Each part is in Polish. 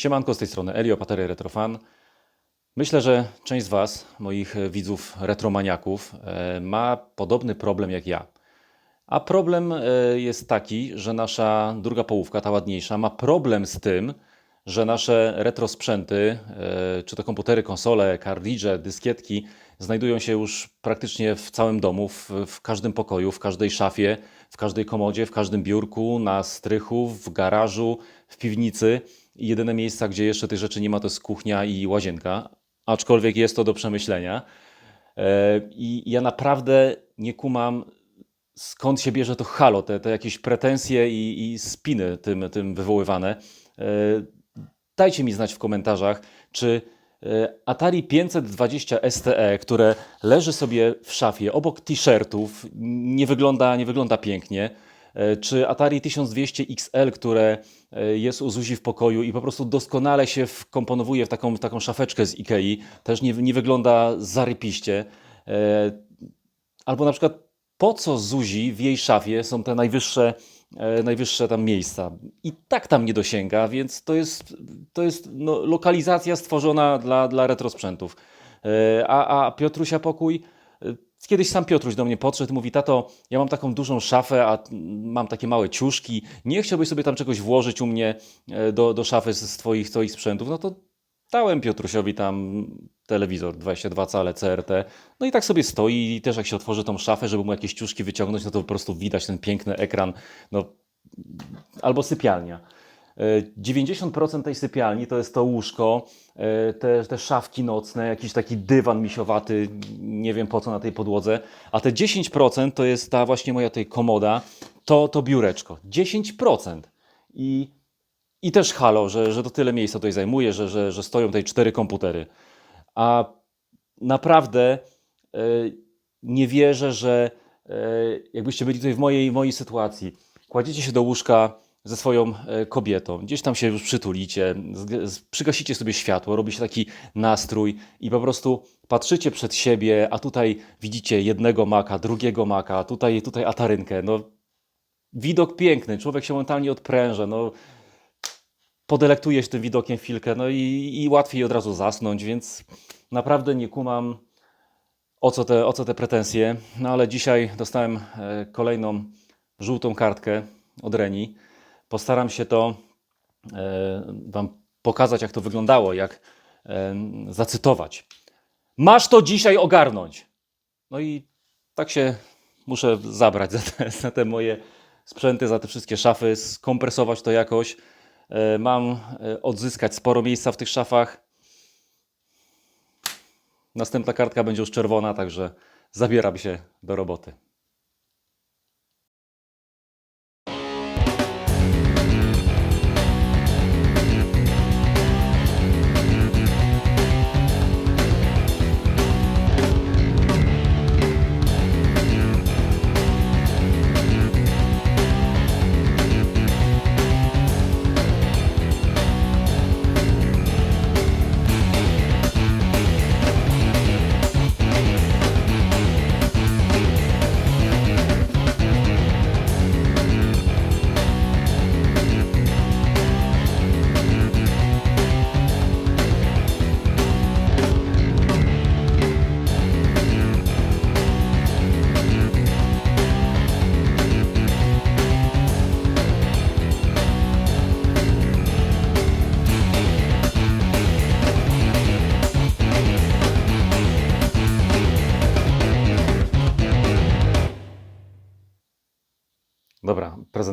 Siemanko, z tej strony Elio, Patery Retrofan. Myślę, że część z Was, moich widzów retromaniaków, e, ma podobny problem jak ja. A problem e, jest taki, że nasza druga połówka, ta ładniejsza, ma problem z tym, że nasze retro sprzęty, e, czy to komputery, konsole, kartridże, dyskietki, znajdują się już praktycznie w całym domu, w, w każdym pokoju, w każdej szafie, w każdej komodzie, w każdym biurku, na strychu, w garażu, w piwnicy. Jedyne miejsca, gdzie jeszcze tych rzeczy nie ma, to jest kuchnia i łazienka. Aczkolwiek jest to do przemyślenia. E, I ja naprawdę nie kumam, skąd się bierze to halo, te, te jakieś pretensje i, i spiny tym, tym wywoływane. E, Dajcie mi znać w komentarzach, czy e, Atari 520 STE, które leży sobie w szafie obok t-shirtów, nie wygląda, nie wygląda pięknie, czy Atari 1200 XL, które e, jest u Zuzi w pokoju i po prostu doskonale się wkomponowuje w taką, taką szafeczkę z Ikei, też nie, nie wygląda zarypiście. E, Albo na przykład po co Zuzi w jej szafie są te najwyższe, e, najwyższe tam miejsca. I tak tam nie dosięga, więc to jest, to jest no, lokalizacja stworzona dla, dla retrosprzętów. E, A, a Piotrusia pokój. Kiedyś sam Piotruś do mnie podszedł mówi, tato, ja mam taką dużą szafę, a mam takie małe ciuszki, nie chciałbyś sobie tam czegoś włożyć u mnie e, do, do szafy z twoich, twoich sprzętów? No to dałem Piotrusiowi tam telewizor 22 cale CRT. No i tak sobie stoi i też jak się otworzy tą szafę, żeby mu jakieś ciuszki wyciągnąć, no to po prostu widać ten piękny ekran, no albo sypialnia. E, 90% tej sypialni to jest to łóżko, e, te, te szafki nocne, jakiś taki dywan misiowaty, nie wiem po co na tej podłodze, a te 10% to jest ta właśnie moja tej komoda, to, to biureczko. 10%. I i też halo, że, że to tyle miejsca tutaj zajmuje, że, że, że stoją tutaj cztery komputery. A naprawdę e, nie wierzę, że e, jakbyście byli tutaj w mojej, mojej sytuacji, kładziecie się do łóżka ze swoją e, kobietą, gdzieś tam się już przytulicie, przygasicie sobie światło, robi się taki nastrój i po prostu patrzycie przed siebie, a tutaj widzicie jednego maka, drugiego maka, tutaj, tutaj atarynkę. No, widok piękny, człowiek się momentalnie odpręża. No, podelektuje się tym widokiem chwilkę, no i, i łatwiej od razu zasnąć, więc naprawdę nie kumam o co te, o co te pretensje. No ale dzisiaj dostałem e, kolejną żółtą kartkę od Reni. Postaram się to e, Wam pokazać, jak to wyglądało, jak e, zacytować. Masz to dzisiaj ogarnąć. No i tak się muszę zabrać za te, za te moje sprzęty, za te wszystkie szafy, skompresować to jakoś. E, Mam odzyskać sporo miejsca w tych szafach. Następna kartka będzie już czerwona, także zabieram się do roboty.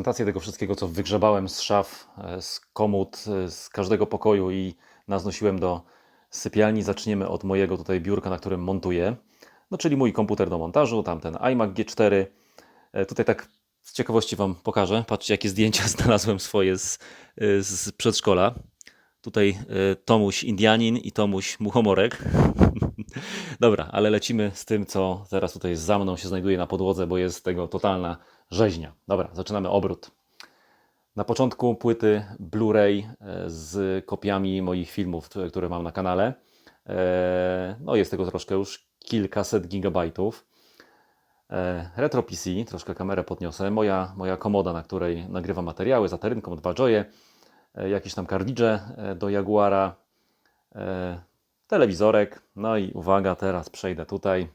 Prezentację tego wszystkiego, co wygrzebałem z szaf, e, z komód, e, z każdego pokoju i naznosiłem do sypialni. Zaczniemy od mojego tutaj biurka, na którym montuję. No, czyli mój komputer do montażu, tamten iMac G4. E, Tutaj tak z ciekawości Wam pokażę. Patrzcie, jakie zdjęcia znalazłem swoje z, z przedszkola. Tutaj Tomuś Indianin i Tomuś Muchomorek. Dobra, ale lecimy z tym, co teraz tutaj za mną się znajduje na podłodze, bo jest tego totalna rzeźnia. Dobra, zaczynamy obrót. Na początku płyty Blu-ray e, z kopiami moich filmów, t- które mam na kanale. E, No jest tego troszkę już kilkaset gigabajtów. E, Retro PC, troszkę kamerę podniosę. Moja, moja komoda, na której nagrywam materiały, za terynką, dwa joye. e, jakieś tam kartridże e, do Jaguara, e, telewizorek. No i uwaga, teraz przejdę tutaj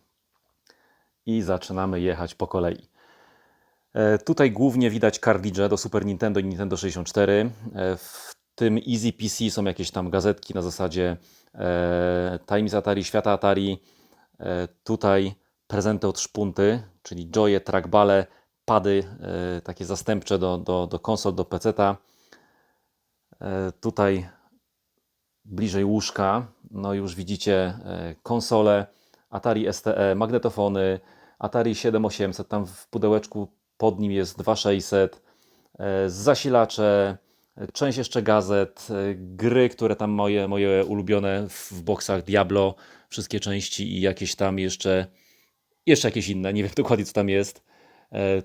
i zaczynamy jechać po kolei. E, Tutaj głównie widać kartridże do Super Nintendo i Nintendo 64. E, W tym Easy PC są jakieś tam gazetki na zasadzie e, Times Atari, Świata Atari. Tutaj prezenty od szpunty, czyli joye, trackbale, pady takie zastępcze do, do, do konsol, do PC-ta. E, Tutaj bliżej łóżka, no już widzicie konsole, Atari STE, magnetofony, Atari 7800, tam w pudełeczku pod nim jest 2600, e, zasilacze, e, część jeszcze gazet, e, gry, które tam moje, moje ulubione w boksach Diablo, wszystkie części i jakieś tam jeszcze, jeszcze jakieś inne, nie wiem dokładnie co tam jest.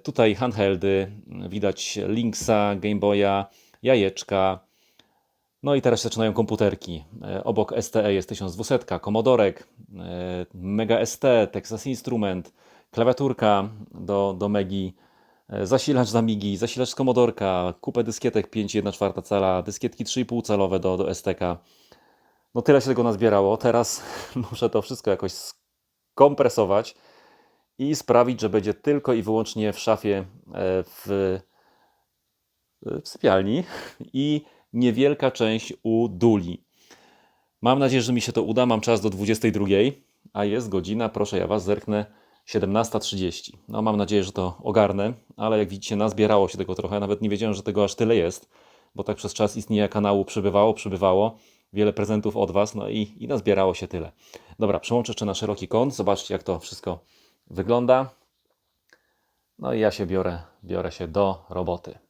Tutaj handheldy, widać Linksa, Game Boya, jajeczka, no i teraz zaczynają komputerki. Obok STE jest 1200, Commodorek, e, Mega ST, Texas Instrument, klawiaturka do, do Megi, zasilacz z Amigi, zasilacz z Commodorka, kupę dyskietek 5,1,4 cala, dyskietki 3,5 calowe do, do STK. No tyle się tego nazbierało. Teraz muszę to wszystko jakoś skompresować i sprawić, że będzie tylko i wyłącznie w szafie e, w, w sypialni i niewielka część u Duli. Mam nadzieję, że mi się to uda. Mam czas do 22, a jest godzina, proszę ja Was, zerknę, 17.30. No mam nadzieję, że to ogarnę, ale jak widzicie, nazbierało się tego trochę. Nawet nie wiedziałem, że tego aż tyle jest, bo tak przez czas istnienia kanału przybywało, przybywało. Wiele prezentów od Was, no i, i nazbierało się tyle. Dobra, przełączę jeszcze na szeroki kąt. Zobaczcie, jak to wszystko wygląda. No i ja się biorę, biorę się do roboty.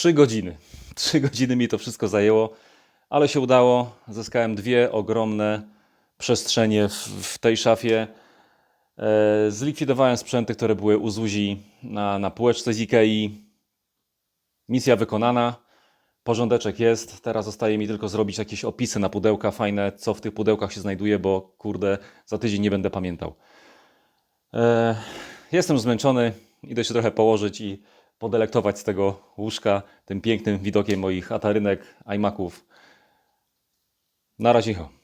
Trzy godziny. Trzy godziny mi to wszystko zajęło, ale się udało. Zyskałem dwie ogromne przestrzenie w, w tej szafie. E, zlikwidowałem sprzęty, które były u Zuzi na, na półeczce z Ikei. Misja wykonana. Porządeczek jest. Teraz zostaje mi tylko zrobić jakieś opisy na pudełka fajne, co w tych pudełkach się znajduje, bo kurde, za tydzień nie będę pamiętał. E, jestem zmęczony, idę się trochę położyć i podelektować z tego łóżka tym pięknym widokiem moich atarynek, iMaców. Na razie.